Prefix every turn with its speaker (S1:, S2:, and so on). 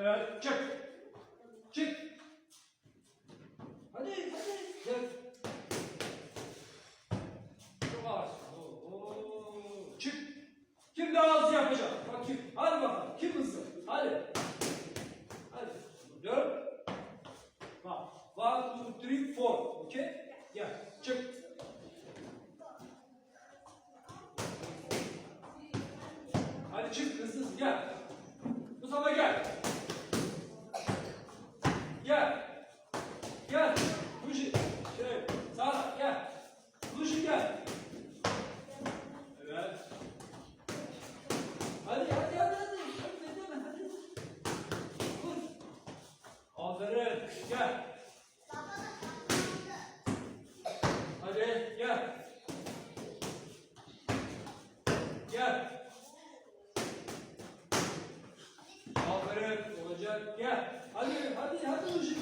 S1: Evet, çık. Çık. Hadi, hadi. Gel. Çok ağır. Oo. Çık. Kim daha hızlı yapacak? Bakayım. Hadi bakalım. Kim hızlı? Hadi. Hadi. Dört. Bak. One, two, three, four. Okay? Gel. Çık. Hadi çık hızlı hızlı gel. Mustafa gel. Gel. Gel. Buji. Şey, Sara gel. Buji gel. Evet. Hadi hadi hadi hadi. Hadi deme hadi. Vur. Aferin. Gel. Hadi gel. Gel. Aferin olacak. Gel. Hadi hadi hadi ışık